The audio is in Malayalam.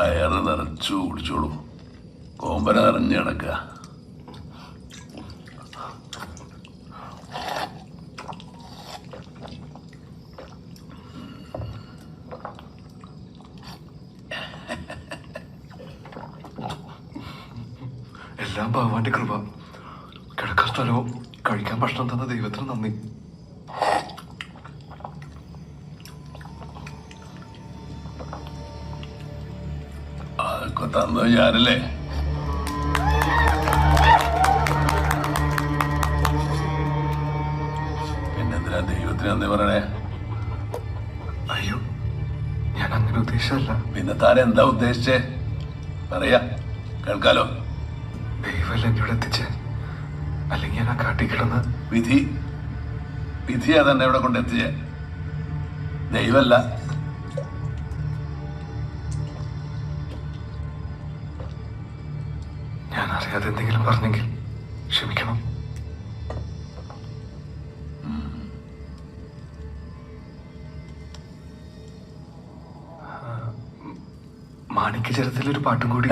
വയറ് നിറച്ചു കുടിച്ചോളൂ. കോമ്പന നിറഞ്ഞു കിടക്കുക. എല്ലാം ഭഗവാന്റെ കൃപ. കിടക്കാൻ സ്ഥലവും കഴിക്കാൻ ഭക്ഷണം തന്ന ദൈവത്തിന് നന്ദി. അതൊക്കെ തന്നത് ഞാനല്ലേ? പിന്നെന്തിനാ ദൈവത്തിന് നന്ദി പറയണേ? അയ്യോ ഞാൻ അങ്ങനെ ഉദ്ദേശിച്ചല്ല പിന്നെ താൻ എന്താ ഉദ്ദേശിച്ചേ? പറയാ കേൾക്കാലോ. ദൈവല്ല എന്നോട് എത്തിച്ചേ? അല്ലെങ്കിൽ ഞാൻ ആ കാട്ടി കിടന്ന് വിധി വിധിയാ തന്നെ ഇവിടെ കൊണ്ടെത്തിച്ചേ ദൈവല്ല അറിയാതെ എന്തെങ്കിലും പറഞ്ഞെങ്കിൽ ക്ഷമിക്കണം. മാണിക്യ ചരത്തിലൊരു പാട്ടും കൂടി.